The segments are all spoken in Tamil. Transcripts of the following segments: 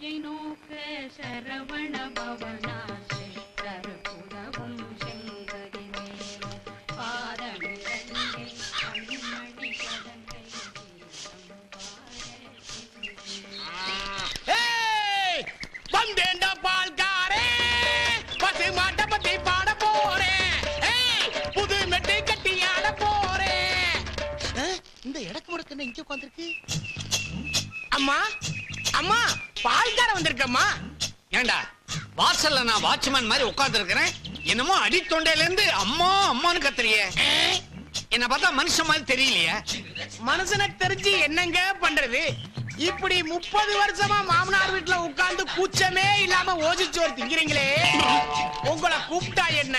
வழியை நோக்க சரவண பவனா சிஷ்டர் புதவும் செங்கதி மேலும் பாதமிரண்டில் கண்மணி கதங்கை பாட ஏய், வந்தேன்டா பால்காரே! பசு மாட்டை பத்தி பாட போறேன் புது மெட்டு கட்டி ஆட போறேன் இந்த இடக்கு முடக்கு என்ன இங்க உட்காந்துருக்கு அம்மா? அம்மா? பால்கார வந்திருக்கம்மா. ஏண்டா வாசல்ல நான் வாட்ச்மேன் மாதிரி உட்கார்ந்து இருக்கிறேன் என்னமோ அடி தொண்டையில இருந்து அம்மா அம்மான்னு கத்துறியே. என்ன பார்த்தா மனுஷன் மாதிரி தெரியலையே. மனுஷனுக்கு தெரிஞ்சு என்னங்க பண்றது? இப்படி முப்பது வருஷமா மாமனார் வீட்டுல உட்கார்ந்து கூச்சமே இல்லாம ஓசிச்சோறு திங்கிறீங்களே. உங்களை கூப்பிட்டா என்ன?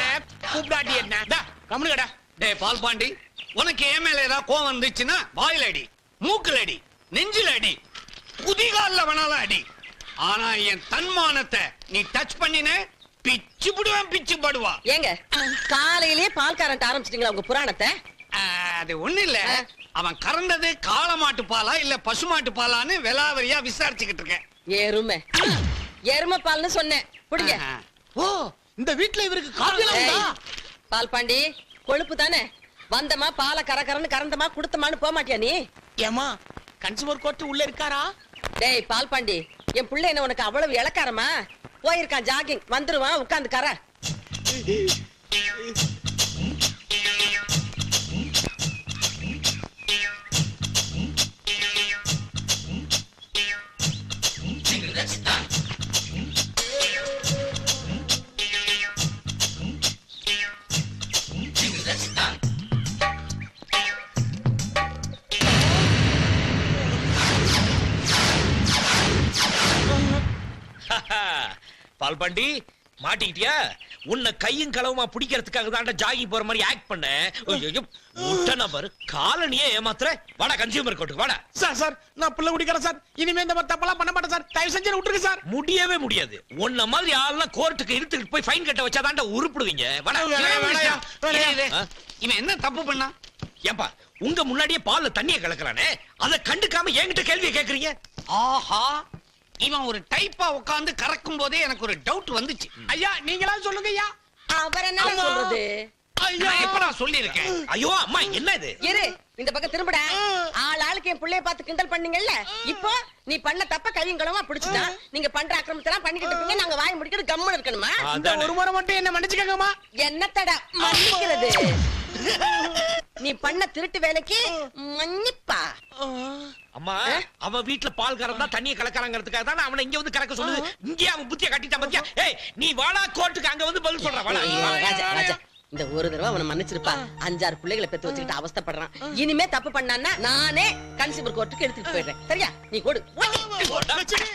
கூப்பிடாட்டி என்ன? டா, டே டேய் பால் பாண்டி உனக்கு ஏன் மேல ஏதாவது கோவம் வந்துச்சுன்னா வாயில அடி மூக்குல அடி நெஞ்சில் அடி குதிகால்ல வேணாலும் அடி. ஆனா என் தன்மானத்தை நீ டச் பண்ணின பிச்சு புடுவேன் பிச்சு படுவா. ஏங்க காலையிலேயே பால்காரன்ட்டு ஆரம்பிச்சிட்டீங்களா உங்க புராணத்தை? அது ஒண்ணு இல்ல. அவன் கறந்தது காளமாட்டு பாலா இல்ல பசுமாட்டு பாலான்னு விலாவரியா விசாரிச்சுக்கிட்டு இருக்கேன். எருமை. எருமை பால்னு சொன்னேன். புடிங்க. ஓ இந்த வீட்டுல இவருக்கு உண்டா? பால் பாண்டி கொழுப்பு தானே? வந்தமா பாலை கரகரன்னு கறந்தமா குடுத்தமான்னு போக மாட்டியா நீ ஏமா கன்சூமர் கோர்ட் உள்ள இருக்காரா? டேய் பால் பாண்டி என் புள்ள என்ன உனக்கு அவ்வளவு இளக்காரமா போயிருக்கான் ஜாகிங் வந்துருவான் உட்காந்து கர. பால்பாண்டி மாட்டிக்கிட்டியா? உன்னை கையும் களவுமா பிடிக்கிறதுக்காக தான் ஜாகிங் போற மாதிரி ஆக்ட் பண்ண. ஐயோ, முட்டை பாரு காலனியே ஏமாத்துற. வாடா கன்சியூமர் கோர்ட்டுக்கு வாடா. சார் சார் நான் புள்ள குடிக்கிறேன் சார். இனிமே இந்த மாதிரி தப்பெல்லாம் பண்ண மாட்டேன் சார். தயவு செஞ்சு விட்டுருங்க சார். முடியவே முடியாது. உன்ன மாதிரி ஆள்லாம் கோர்ட்டுக்கு இழுத்துக்கிட்டு போய் ஃபைன் கட்ட உருப்பிடுவீங்க. இரு, இரு. ஆ? இவன் என்ன தப்பு பண்ணா? ஏன்பா உங்க முன்னாடியே பால்ல தண்ணிய கலக்குறானே? அதை கண்டுக்காம என்கிட்ட கேள்வியை கேக்குறீங்க? ஆஹா இவன் ஒரு டைப்பா உட்கார்ந்து கறக்கும் போதே எனக்கு ஒரு டவுட் வந்துச்சு. ஐயா நீங்களா சொல்லுங்க ஐயா அவர் என்ன. சொல்றது? நான் எப்ப நான் சொல்லியிருக்கேன்? ஐயோ அம்மா என்ன இது? இரு இந்த பக்கம் திரும்பட. ஆள் ஆளுக்கு என் புள்ளைய பார்த்து கிண்டல் பண்ணீங்கல்ல? இப்போ நீ பண்ண தப்ப கையங்களமா பிடிச்சுட்டா நீங்க பண்ற அக்கிரமத்தெல்லாம் பண்ணிக்கிட்டு இருப்பீங்க நாங்க வாய் முடிக்கிறது கம்முன்னு இருக்கணுமா? இந்த அதானே. ஒரு முறை மட்டும் என்ன மன்னிச்சுக்கங்கம்மா. என்னத்தடா மன்னிக்கிறது? நீ பண்ண திருட்டு வேலைக்கு மன்னிப்பா. அம்மா அவன் வீட்டுல பால் கறந்தா தண்ணிய கலக்கறாங்கிறதுக்காக தான் அவனை இங்க வந்து கலக்க சொல்லுது இங்கே அவன் புத்திய கட்டிட்டான் பாத்தியா? ஏய் நீ வாடா கோர்ட்டுக்கு அங்க வந்து பதில் சொல்ற வாடா. ஐயோ, ராஜா ராஜா. இந்த ஒரு தடவை அவனை மன்னிச்சிருப்பா. அஞ்சாறு பிள்ளைகளை பெத்து வச்சுக்கிட்டு அவஸ்தைப்படுறான். இனிமே தப்பு பண்ணான்னா நானே கன்சியூமர் கோர்ட்டுக்கு எடுத்துட்டு போயிடுறேன். சரியா? நீ கொடு.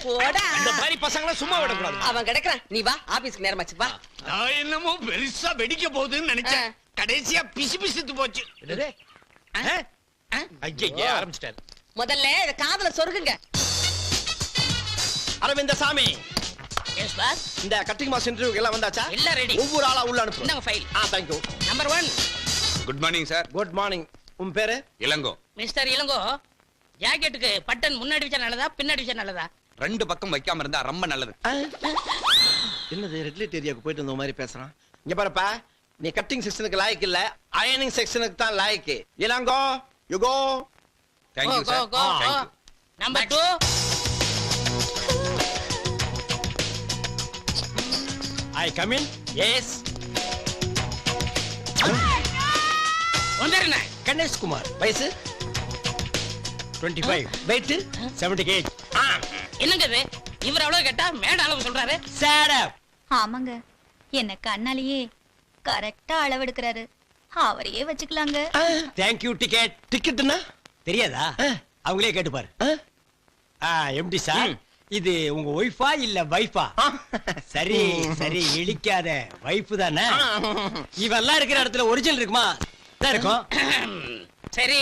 போடா இந்த மாதிரி பசங்களை சும்மா விடக்கூடாது. அவன் கிடக்குறான். நீ வா ஆபீஸ்க்கு நேரமாச்சு வா. நான் என்னமோ பெருசா வெடிக்க போகுதுன்னு நினைச்சேன். கடைசியா பிசு பிசுத்து போச்சு. ஆரம்பிச்சிட்டாரு. முதல்ல இத காதுல சொருகுங்க. அரவிந்த சாமி எஸ் பாஸ் இந்த கட்டிங் மாஸ் இன்டர்வியூ எல்லாம் வந்தாச்சா? எல்லாம் ரெடி ஒவ்வொரு ஆளா உள்ள அனுப்பு இந்தாங்க file ah thank you number one good morning sir good morning உன் பேரு? இளங்கோ. மிஸ்டர் இளங்கோ ஜாக்கெட்டுக்கு பட்டன் முன்னாடி வச்சா நல்லதா பின்னாடி வச்சா நல்லதா? ரெண்டு பக்கம் வைக்காம இருந்தா ரொம்ப நல்லது. என்னது ரெட் லைட் ஏரியாவுக்கு போயிட்டு வந்த மாதிரி பேசுறான்? இங்க பாருப்பா நீ கட்டிங் செக்ஷனுக்கு லாய்க்கு இல்ல அயனிங் செக்ஷனுக்கு தான் லாய்க்கு. Elango you go thank you go sir number two I come in yes வந்துருண்ணே Ganesh Kumar. வயசு? 25 ஃபைவ் வெயிட் செவன்டி கேஜ் என்னங்க இது? இவர் அவ்வளவு கேட்டா மேட அளவு சொல்றாரு. சேடப் ஆமாங்க. என்ன கண்ணாலேயே கரெக்டா அளவெடுக்கிறாரு. அவரையே வச்சுக்கலாங்க. தேங்க் யூ டிக்கெட் டிக்கெட்னா தெரியாதா? அவங்களே கேட்டு பாரு எம்டி சார் இது உங்க ஒய்ஃபா இல்ல வைஃபா சரி சரி இழிக்காத. வைஃப் தானே? இவெல்லாம் இருக்கிற இடத்துல ஒரிஜினல் இருக்குமா? தான் இருக்கும். சரி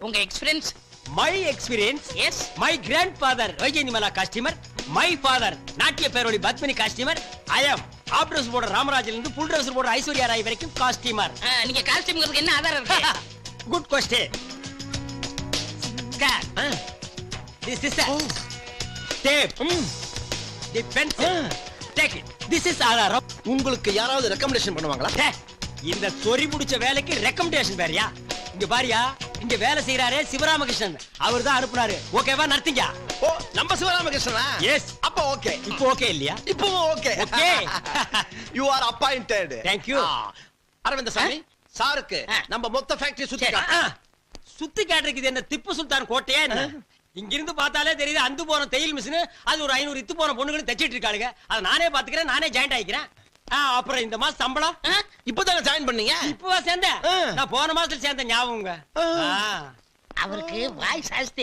உங்க experience my experience yes my grand father Vyjayanthimala costumer my father நாட்டிய பேரோடி Padmini costumer I am of dress போடுற ராமராஜில இருந்து புல் ட்ரெஸ் போடுற ஐஸ்வர்யா ராய் வரைக்கும் காஸ்டியூமர் நீங்க காஸ்டியூம்ங்கிறதுக்கு என்ன ஆதாரம் இருக்கு? Good question sir this tape the pencil take it this is ஆதாரம் உங்களுக்கு யாராவது ரெக்கமெண்டேஷன் பண்ணுவாங்களா? இந்த சொறி முடிச்ச வேலைக்கு ரெக்கமெண்டேஷன் வேறயா? இங்க பாரியா இங்க வேலை செய்யறாரே சிவராமகிருஷ்ணன். அவர் தான் அனுப்புனாரு. ஓகேவா நடத்தீங்க. ஓ நம்ம சிவராமகிருஷ்ணனா? எஸ் அப்ப ஓகே. இப்போ ஓகே இல்லையா? இப்போ okay. Okay. You are appointed Thank you. Aravind Swamy சாருக்கு. நம்ம மொத்த ஃபேக்டரி சுத்தி சுத்தி காட்டுறதுக்கு என்ன திப்பு சுல்தான் கோட்டையா என்ன? இங்க இருந்து பார்த்தாலே தெரியுது அந்து போன தையல் மிஷின் அது ஒரு ஐநூறு இத்து போன பொண்ணுங்களும் தச்சிட்டு இருக்காளுங்க. அதை நானே பாத்துக்கிறேன் நானே ஜாயிண்ட் ஆயிக்கிறேன். ஆ, அப்புறம் இந்த மாசம் சம்பளம்? இப்பதானே ஜாயின் பண்ணீங்க? இப்பவா சேர்ந்தேன். நான் போன மாசத்துல சேர்ந்த ஞாபகங்க. ஆ. ஆ. அவருக்கு வாய் சாஸ்தி.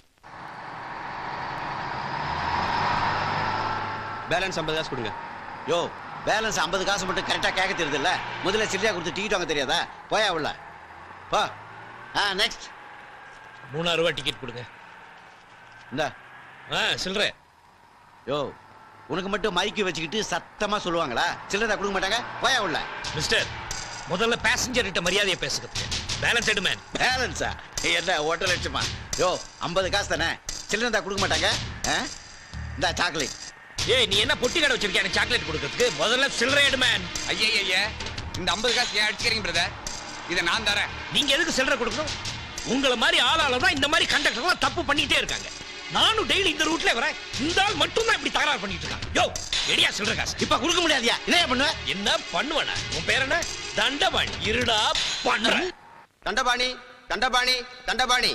பேலன்ஸ் ஐம்பது காசு கொடுங்க. யோ பேலன்ஸ் ஐம்பது காசு மட்டும் கரெக்டா கேட்க தெரியுது இல்ல முதல்ல சில்லியா கொடுத்து டிக்கெட் வாங்க தெரியாதா? போயா உள்ள. போ. ஆ நெக்ஸ்ட் மூணாயிரம் ரூபாய் டிக்கெட் கொடுங்க. இந்த. ஆ சில்லற. யோ உனக்கு மட்டும் மைக்கு வச்சுக்கிட்டு சத்தமா சொல்லுவாங்களா? சில்லறை கொடுக்க மாட்டாங்க? போயா உள்ள. மிஸ்டர் முதல்ல பேசஞ்சர் கிட்ட மரியாதையை பேசுறதுக்கு பேலன்ஸ் எடு மேன் பேலன்ஸா என்ன ஒன்றரை லட்சமா? யோ ஐம்பது காசு தானே? சில்லறை கொடுக்க மாட்டாங்க? ஆ? இந்தா சாக்லேட் ஏய் நீ என்ன பொட்டி கடை வச்சிருக்கிய? எனக்கு சாக்லேட் கொடுக்கறதுக்கு. முதல்ல சில்லறை எடு மேன் ஐயா ஐயா இந்த ஐம்பது காசு ஏன் அடிச்சுக்கிறீங்க பிரதர் இதை நான் தரேன். நீங்க எதுக்கு சில்லறை கொடுக்கணும்? உங்களை மாதிரி ஆளால தான் இந்த மாதிரி கண்டக்டர்லாம் தப்பு பண்ணிட்டே இருக்காங்க. நானும் டெய்லி இந்த ரூட்ல வரேன். இந்த ஆள் மட்டும் தான் இப்படி தகராறு பண்ணிட்டு இருக்கான். யோ எடியா சில்லறை காசு. இப்ப கொடுக்க முடியாதியா? என்ன பண்ணுவ? என்ன பண்ணுவன? உன் பேர் என்ன? தண்டபாணி. இருடா பண்றேன் தண்டபாணி தண்டபாணி தண்டபாணி.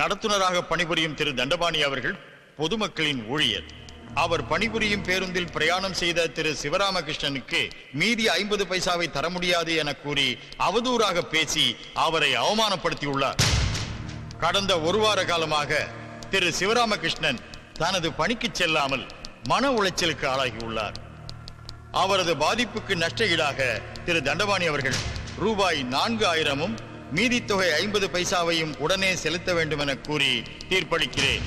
நடத்துனராக பணிபுரியும் திரு தண்டபாணி அவர்கள் பொதுமக்களின் ஊழியர். அவர் பணிபுரியும் பேருந்தில் பிரயாணம் செய்த திரு சிவராமகிருஷ்ணனுக்கு மீதி ஐம்பது பைசாவை தர முடியாது என கூறி அவதூறாக பேசி அவரை அவமானப்படுத்தியுள்ளார். கடந்த ஒரு வார காலமாக திரு சிவராமகிருஷ்ணன் தனது பணிக்கு செல்லாமல் மன உளைச்சலுக்கு ஆளாகியுள்ளார். அவரது பாதிப்புக்கு நஷ்ட ஈடாக திரு தண்டபாணி அவர்கள் ரூபாய் நான்கு ஆயிரமும் மீதி தொகை ஐம்பது பைசாவையும் உடனே செலுத்த வேண்டும் என கூறி தீர்ப்பளிக்கிறேன்.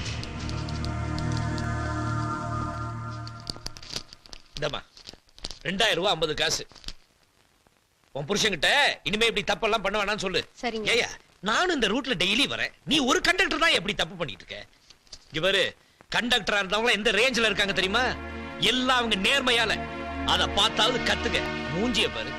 ரெண்டாயிரம் ரூபாய் ஐம்பது காசு. உன் புருஷன்கிட்ட இனிமே இப்படி தப்பெல்லாம் பண்ண வேணாம்னு சொல்லு. சரிங்க. நானும் இந்த ரூட்ல டெய்லி வரேன். நீ ஒரு கண்டக்டர் தான் எப்படி தப்பு பண்ணிட்டு இருக்க. பாரு கண்டக்டரா இருந்தவங்க எந்த ரேஞ்சில இருக்காங்க தெரியுமா? எல்லாம் அவங்க நேர்மையால. அத பார்த்தாவது கத்துக்க. மூஞ்சிய பாரு.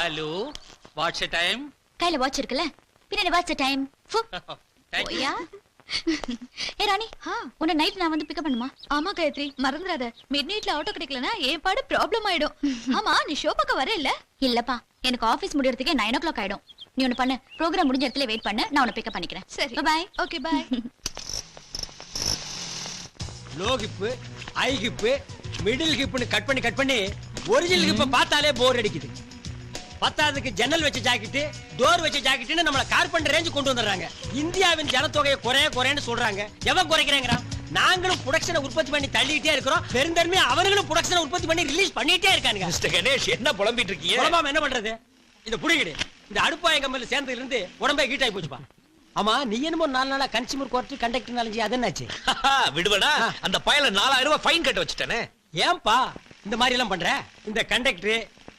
ஹலோ வாட்ஸ் டைம் கையில வாட்ச் இருக்குல்ல? பின்னாடி வாட்ச் டைம் ஏ ராணி உன்னை நைட் நான் வந்து பிக்கப் பண்ணுமா? ஆமா காயத்ரி. மறந்துடாத. மிட் நைட்ல ஆட்டோ கிடைக்கலனா ஏன் பாடு ப்ராப்ளம் ஆயிடும். ஆமா நீ ஷோ பார்க்க வர இல்ல? இல்லப்பா எனக்கு ஆபீஸ் முடியறதுக்கே நைன் ஓ கிளாக் ஆயிடும். நீ ஒண்ணு பண்ணு ப்ரோக்ராம் முடிஞ்ச இடத்துல வெயிட் பண்ணு நான் உன்னை பிக்கப் பண்ணிக்கிறேன். சரி. Bye okay bye low hip high hip middle ஹிப்னு cut பண்ணி கட் பண்ணி ஒரிஜினல் ஹிப்பை பார்த்தாலே போர் அடிக்குது. பத்தாவதுக்கு ஜன்னல் வச்ச ஜாக்கெட்டு டோர் வச்ச ஜாக்கெட்டுன்னு நம்மள கார்பெண்டர் ரேஞ்சு கொண்டு வந்துடுறாங்க. இந்தியாவின் ஜனத்தொகையை குறைய குறையன்னு சொல்றாங்க. எவன் குறைக்கிறாங்கிறான்? நாங்களும் ப்ரொடக்ஷனை உற்பத்தி பண்ணி தள்ளிட்டே இருக்கிறோம். பெருந்தன்மையா அவங்களும் ப்ரொடக்ஷனை உற்பத்தி பண்ணி ரிலீஸ் பண்ணிட்டே இருக்கானுங்க. மிஸ்டர் கணேஷ் என்ன புலம்பிட்டு இருக்கீங்க? உடம்பாம என்ன பண்றது? இந்த புடிங்கிடு. இந்த அடுப்பாய கம்பெனில சேர்ந்ததுல இருந்து உடம்பே ஹீட் ஆகி போச்சுப்பா. ஆமா நீ என்னமோ நாலு நாளா கன்சியூமர் கோர்ட் கண்டக்டர் நாலஞ்சு அது என்னாச்சு? விடுவடா. அந்த பயல நாலாயிரம் ரூபாய் ஃபைன் கட்ட வச்சுட்டானே. ஏன்பா இந்த மாதிரி எல்லாம் பண்ற? இந்த கண்டக்டர்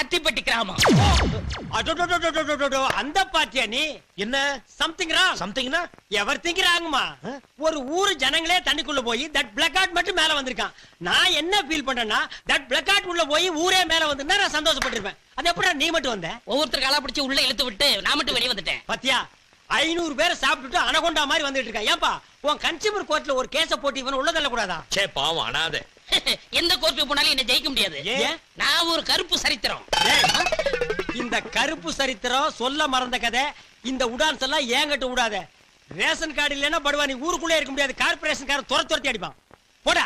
அத்திப்பட்டி கிராமம். அந்த பாத்தியா நீ என்ன சம்திங் ராங் சம்திங்னா எவர் திங்க் ராங்மா ஒரு ஊரு ஜனங்களே தண்ணிக்குள்ள போய் தட் பிளாக் அவுட் மட்டும் மேல வந்திருக்கான். நான் என்ன ஃபீல் பண்ணேன்னா தட் பிளாக் அவுட் உள்ள போய் ஊரே மேல வந்திருந்தா நான் சந்தோஷப்பட்டிருப்பேன். அது எப்படி நீ மட்டும் வந்த? ஒவ்வொருத்தர் காலா பிடிச்சி உள்ள இழுத்து விட்டு நான் மட்டும் வெளியே வந்துட்டேன். பாத்தியா? ஐநூறு பேரை சாப்பிட்டுட்டு அனகொண்டா மாதிரி வந்துட்டு இருக்கேன். ஏன்பா உன் கன்சியூமர் கோர்ட்ல ஒரு கேஸ போட்டு இவன் உள்ள கூடாதா சே பாவம் அனாதே. எந்த கோர்ட்டுக்கு போனாலும் என்ன ஜெயிக்க முடியாது? நான் ஒரு கருப்பு சரித்திரம். இந்த கருப்பு சரித்திரம் சொல்ல மறந்த கதை இந்த உடான்ஸ் எல்லாம் ஏங்கிட்ட விடாத ரேஷன் கார்டு இல்லைன்னா படுவா நீ ஊருக்குள்ளே இருக்க முடியாது. கார்பரேஷன் காரன் துர துரத்தி அடிப்பான். போடா.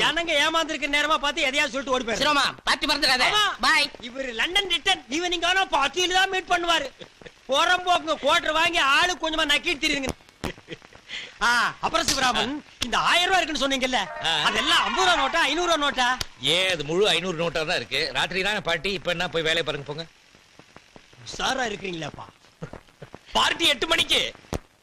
ஜனங்க ஏமாந்துருக்க நேரமா பார்த்து எதையாவது சொல்லிட்டு ஓடி போயிரு சிரோமா பார்ட்டி மறந்துடாத. பாய். இவர் லண்டன் ரிட்டர்ன் ஈவினிங் ஆனா பார்ட்டியில தான் மீட் பண்ணுவாரு. போறம்போக்கு கோட்டர் வாங்கி ஆளு கொஞ்சமா நக்கிட்டு தெரியுங்க அப்புறம் சிவராமன் இந்த ஆயிரம் ரூபாய் இருக்குன்னு சொன்னீங்கல்ல. அதெல்லாம் ஐம்பது ரூபா நோட்டா ஐநூறு ரூபா நோட்டா? ஏன் அது முழு ஐநூறு நோட்டா தான் இருக்கு. ராத்திரி தானே பார்ட்டி இப்ப என்ன போய் வேலையை பாருங்க போங்க. உஷாரா இருக்கிறீங்களாப்பா. பார்ட்டி எட்டு மணிக்கு.